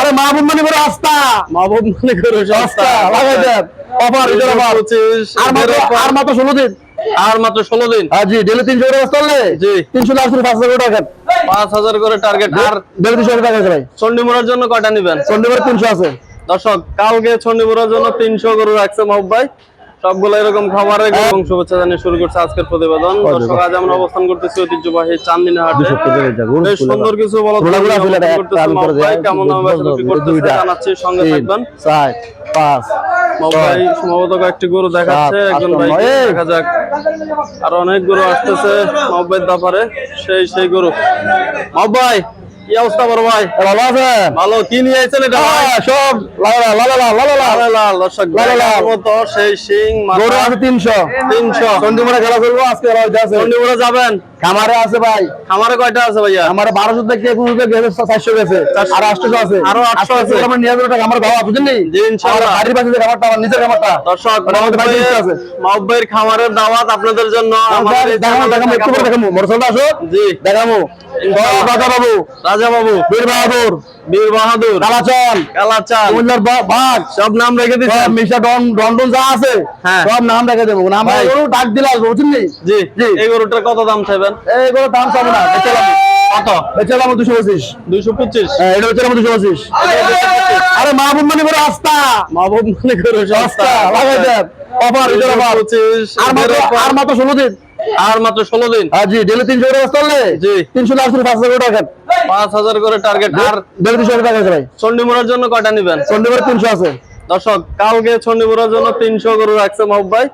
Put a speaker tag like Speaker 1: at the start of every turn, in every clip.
Speaker 1: আরে মাহবুব মানে করে আস্তা
Speaker 2: মাহবুব মানে করে
Speaker 1: আস্তা লাগাই দেন। অফার এটা অফার। আর মাত্র আর মাত্র ষোলো দিন।
Speaker 2: আর মাত্র ষোলো দিন।
Speaker 1: হ্যাঁ জি ডেলি তিনশো করে বস্তা হলে
Speaker 2: জি।
Speaker 1: তিনশো লাখ পাঁচ করে টাকা।
Speaker 2: পাঁচ হাজার করে টার্গেট আর
Speaker 1: ডেলি তিনশো টাকা করে ভাই।
Speaker 2: চন্ডিমুড়ার জন্য কয়টা নিবেন?
Speaker 1: চন্ডীগড় তিনশো আছে।
Speaker 2: দর্শক কালকে চন্ডিমুড়ার জন্য 300 করে রাখছে মাহবুব ভাই। সবগুলো এরকম খাবারের এবং শুভেচ্ছা জানিয়ে শুরু করছে আজকের প্রতিবেদন। দর্শক আজ আমরা অবস্থান করতেছি ঐতিহ্যবাহী চান্দিনা হাটে বেশ সুন্দর কিছু বলো। কেমন। জানাচ্ছি সঙ্গে থাকবেন।
Speaker 1: চার পাঁচ
Speaker 2: ভাই সম্ভবত কয়েকটি গরু দেখাচ্ছে। একজন ভাই দেখা যাক। আর অনেক গরু আসতেছে সেই সেই গরু। মাহবুব ভাই কি অবস্থা বড় ভাই?
Speaker 1: ভালো আছে?
Speaker 2: ভালো। কি নিয়ে আইছেন এটা
Speaker 1: হ্যাঁ, সব। লালা লালা লালা লালা
Speaker 2: দর্শক
Speaker 1: লালা
Speaker 2: মতো সেই সিং
Speaker 1: গরু আছে তিনশো।
Speaker 2: তিনশো।
Speaker 1: চন্ডীগড়ে খেলা করব আজকে
Speaker 2: চন্ডিমুড়া যাবেন?
Speaker 1: খামারে আছে ভাই।
Speaker 2: খামারে কয়টা আছে ভাইয়া?
Speaker 1: আমার বারোশো থেকে একুশ থেকে গেছে চারশো গেছে আর আটশো আছে।
Speaker 2: আরও 800 আছে।
Speaker 1: আমার নিয়ে যাব টাকা আমার খাওয়া। বাড়ির পাশে যে খাবারটা আমার নিজের খাবারটা
Speaker 2: দর্শক
Speaker 1: আছে।
Speaker 2: খামারের দাওয়াত আপনাদের জন্য। আমাদের এই
Speaker 1: দেখামো একটু করে
Speaker 2: দেখাবো।
Speaker 1: মোটরসাইকেল আসো।
Speaker 2: জি।
Speaker 1: দেখামো। রাজা বাবু।
Speaker 2: রাজা বাবু।
Speaker 1: বীর বাহাদুর।
Speaker 2: বীর বাহাদুর।
Speaker 1: কালাচল
Speaker 2: কালাচান
Speaker 1: কুমিল্লার বাঘ।
Speaker 2: সব নাম রেখে
Speaker 1: সব মিশা ডন ডন যা আছে
Speaker 2: হ্যাঁ।
Speaker 1: সব নাম রেখে দেবো। নাম ডাক দিলে আসব বুঝলি
Speaker 2: জি।
Speaker 1: জি।
Speaker 2: এই গরুটার কত দাম
Speaker 1: এইগুলো দাম চাবো না বেচালাম
Speaker 2: কত?
Speaker 1: বেচালাম দুশো পঁচিশ।
Speaker 2: দুইশো পঁচিশ।
Speaker 1: হ্যাঁ এটা বেচালাম দুশো পঁচিশ। আরে মাহবুব মানে করে আস্তা
Speaker 2: মাহবুব মনে করো
Speaker 1: আস্তা লাগাই দেন। অফার এটা অফার।
Speaker 2: পঁচিশ
Speaker 1: আর মাত্র আর মাত্র ষোলো দিন।
Speaker 2: আর মাত্র ষোলো দিন।
Speaker 1: হ্যাঁ জি ডেলি তিনশো করে
Speaker 2: জি।
Speaker 1: তিনশো লাখ পাঁচ হাজার টাকা
Speaker 2: পাঁচ হাজার করে টার্গেট আর
Speaker 1: ডেলি তিনশো টাকা আছে ভাই।
Speaker 2: চন্ডিমুড়ার জন্য কয়টা নিবেন?
Speaker 1: চন্ডীগড় তিনশো আছে।
Speaker 2: দর্শক কালকে চন্ডিমুড়ার জন্য তিনশো গরু রাখছে মাহবুব ভাই।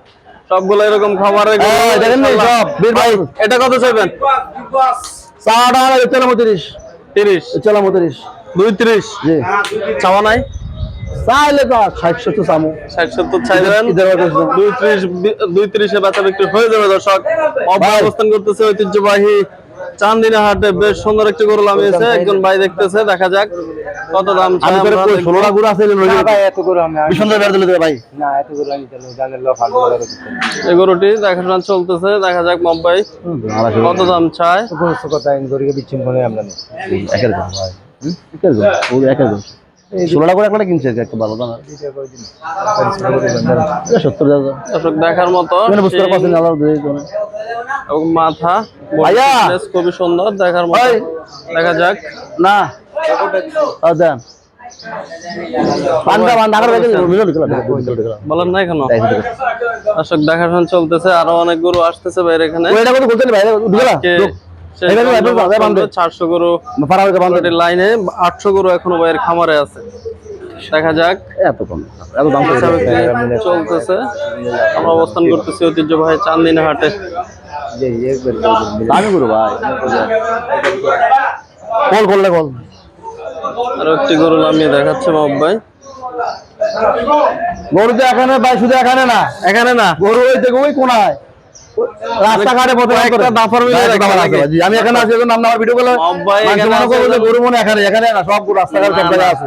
Speaker 2: সবগুলো এরকম খাবারের
Speaker 1: দেখেন সব, বীর
Speaker 2: ভাই, এটা কত চাইবেন?
Speaker 1: তিরিশ।
Speaker 2: তিরিশ দুই তিরিশ?
Speaker 1: জি।
Speaker 2: চাওয়া নাই?
Speaker 1: চাইলে তো ষাট সত্তর চামো।
Speaker 2: ষাট সত্তর। দুই ত্রিশ দুই ত্রিশে বেচা বিক্রি হয়ে যাবে দর্শক। অবস্থান করতেছে ঐতিহ্যবাহী চান্দিনা হাটে বেশ সুন্দর একটি গরু লামিয়েছে একজন ভাই দেখতেছে দেখা যাক কত দাম
Speaker 1: আমি করে
Speaker 2: আমরা
Speaker 1: কই
Speaker 2: দেখব।
Speaker 1: ষোলোটা
Speaker 3: এত করে আমি
Speaker 1: ভীষণ বেড় দিলে ভাই।
Speaker 3: না এত করে আমি তাহলে জানেন লোক ভালো
Speaker 2: এই গরুটি দেখাশোনা চলতেছে দেখা যাক কত দাম চায়।
Speaker 3: কথা গরিকে বিচ্ছিন্ন করে আমরা
Speaker 1: একের দাম। হুম? একের দাম। ও একের দাম। ষোলোটা করে একটা কিনছে একটা ভালো দাম। সত্তর হাজার।
Speaker 2: দেখার মতো
Speaker 1: বুঝতে পারছেন আলাদা।
Speaker 2: এবং মাথা। খুবই সুন্দর দেখার মতো। দেখা যাক।
Speaker 1: না। দেন।
Speaker 2: বলেন দর্শক দেখাশোনা চলতেছে আরও অনেক গরু আসতেছে বাইরে এখানে। চারশো গরু লাইনে আটশো গরু এখনও বাইরের খামারে আছে। দেখা যাক।
Speaker 1: এত কম এত দাম
Speaker 2: চলতেছে। আমরা অবস্থান করতেছি ঐতিহ্যবাহী চান্দিনা হাটে।
Speaker 1: করো ভাই কল করলে কল
Speaker 2: আর একটি গরু নামিয়ে দেখাচ্ছে মব্বাই
Speaker 1: গরু তো এখানে ভাই শুধু এখানে না।
Speaker 2: এখানে না?
Speaker 1: গরু ওই থেকে ওই কোনায়। রাস্তাঘাটে পথে হ্যাঁ, জি, আমি এখানে আছি এখন আমার ভিডিও মনে যে গরু মনে এখানে এখানে না সব গরু রাস্তাঘাটে সব জায়গায় আছে।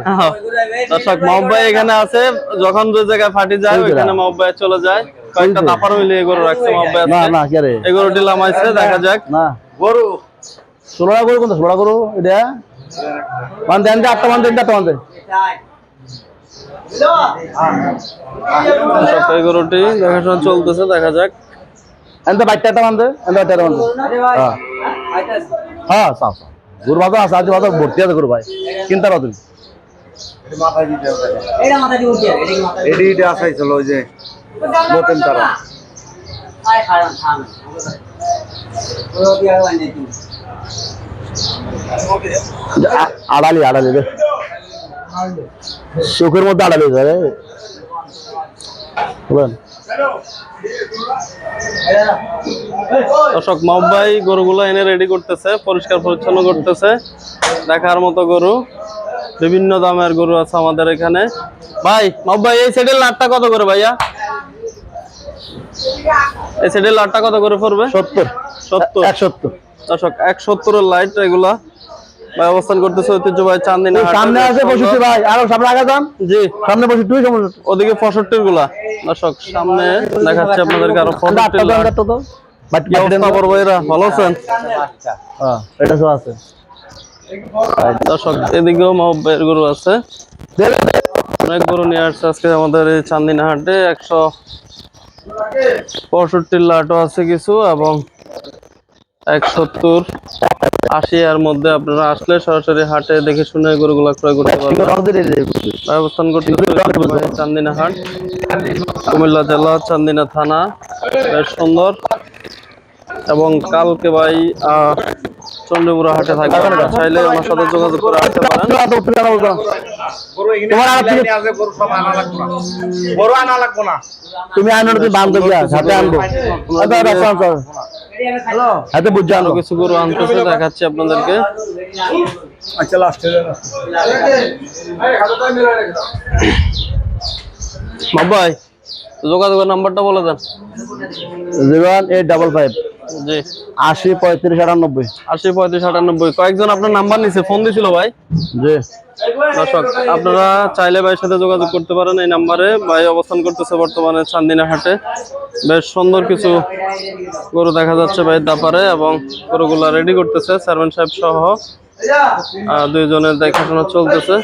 Speaker 2: দর্শক মহব্বাই এখানে আছে যখন যে জায়গায় ফাটি যায়
Speaker 1: ওই
Speaker 2: ওইখানে মহব্বাই চলে যায়। কয়েকটা রাখছে
Speaker 1: না না কে রে?
Speaker 2: এই গরুটি লামাইছে দেখা যাক।
Speaker 1: না।
Speaker 2: গরু।
Speaker 1: ষোলোটা গরু কোনটা? ষোলোটা গরু? এটা? মান দেন যে আটটা মান দেন আটটা
Speaker 2: এই গরুটি দেখাশোনা চলতেছে দেখা যাক।
Speaker 1: এনতে মান এনতে মান দে হ্যাঁ। হ্যাঁ সাফ গরু আছে আজ বাজার ভর্তি আছে গরু ভাই। চিন্তা করো তুমি?
Speaker 3: এডি এডি আসাই চলো ওই যে। নতুন তারা।
Speaker 1: আড়ালি আড়ালি রে। সুখের মধ্যে আড়ালি রে। বলেন
Speaker 2: দর্শক গরুগুলো এনে রেডি করতেছে পরিষ্কার পরিচ্ছন্ন করতেছে। দেখার মতো গরু বিভিন্ন দামের গরু আছে আমাদের এখানে। ভাই মহব্বাই এই সেটের লাটটা কত করে ভাইয়া? এই সেটের লাটটা কত করে পড়বে?
Speaker 1: সত্তর।
Speaker 2: সত্তর।
Speaker 1: এক সত্তর।
Speaker 2: দর্শক এক সত্তরের লাইট এগুলা ভাই অবস্থান করতেছে ঐতিহ্যবাহী চান্দিনা হাটে।
Speaker 1: সামনে আছে পঁয়ষট্টি ভাই। আরও সামনে আগে যান।
Speaker 2: জি।
Speaker 1: সামনে
Speaker 2: ওদিকে পঁয়ষট্টিরগুলা দর্শক সামনে দেখাচ্ছে আপনাদেরকে আরও
Speaker 1: আটটা
Speaker 2: পঁয়ষট্টির
Speaker 1: তো
Speaker 2: লাট।
Speaker 1: বাট
Speaker 2: ভাইরা ভালো আছেন?
Speaker 1: হ্যাঁ এটা সব আছে।
Speaker 2: দর্শক এদিকেও মাহবের গরু আছে। অনেক গরু নিয়ে আসছে আজকে আমাদের এই চান্দিনা হাটে একশো পঁয়ষট্টির লাটও আছে কিছু এবং এক সত্তর আশি এর মধ্যে আপনারা আসলে সরাসরি হাটে দেখে শুনে গরুগুলা ক্রয় করতে পারবেন। অবস্থান করতে চান্দিনা হাট। কুমিল্লা জেলা চান্দিনা থানা। বেশ সুন্দর। এবং কালকে ভাই আহ, চন্দ্রপুরা হাটে থাকবে। আপনারা চাইলে আমার সাথে যোগাযোগ করে আসতে পারেন।
Speaker 3: গরু এখানে
Speaker 1: তোমার আর
Speaker 3: আছে, গরু সব আনা লাগবো না। গরু আনা লাগবো না।
Speaker 1: তুমি আনো তুমি বান্ধ হাতে আনব। আচ্ছা, আচ্ছা, আচ্ছা। হাতে বুঝে আনো।
Speaker 2: কিছু গরু আনতেছে দেখাচ্ছি আপনাদেরকে।
Speaker 3: আচ্ছা লাস্টে
Speaker 2: ভাই যোগাযোগের নাম্বারটা বলে দেন।
Speaker 1: Zero one eight double five. আশি পঁয়ত্রিশ আটানব্বই।
Speaker 2: আশি পঁয়ত্রিশ আটানব্বই। কয়েকজন আপনার নাম্বার নিছে ফোন দিছিল ভাই?
Speaker 1: জি।
Speaker 2: দর্শক আপনারা চাইলে ভাইয়ের সাথে যোগাযোগ করতে পারেন এই নাম্বারে। ভাই অবস্থান করতেছে বর্তমানে চান্দিনা হাটে বেশ সুন্দর কিছু গরু দেখা যাচ্ছে ভাই দাপারে এবং গরুগুলা রেডি করতেছে চেয়ারম্যান সাহেব সহ। দুইজনের দেখাশোনা চলতেছে।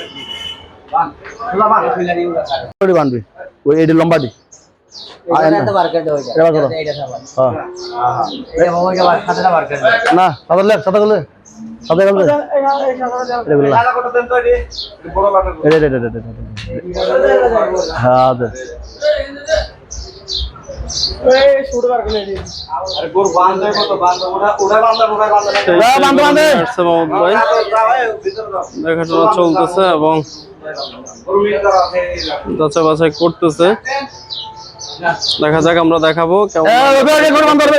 Speaker 1: লম্বাটি। না সাদা লেখ সাদা হ্যাঁ
Speaker 2: দেখাশোনা চলতেছে এবং যাচাই বাছাই করতেছে দেখা যাক আমরা দেখাবো কেমন
Speaker 1: বান্ধব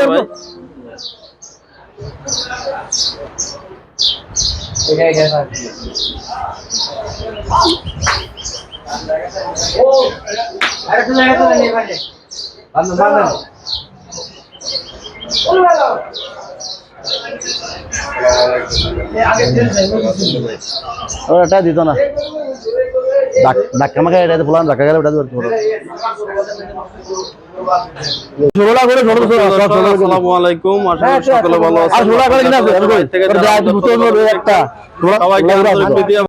Speaker 1: ওটা দিত না। ধাক্কা মাখা এটা বললাম ধাক্কা গেলে ওটা
Speaker 2: আসসালামু আলাইকুম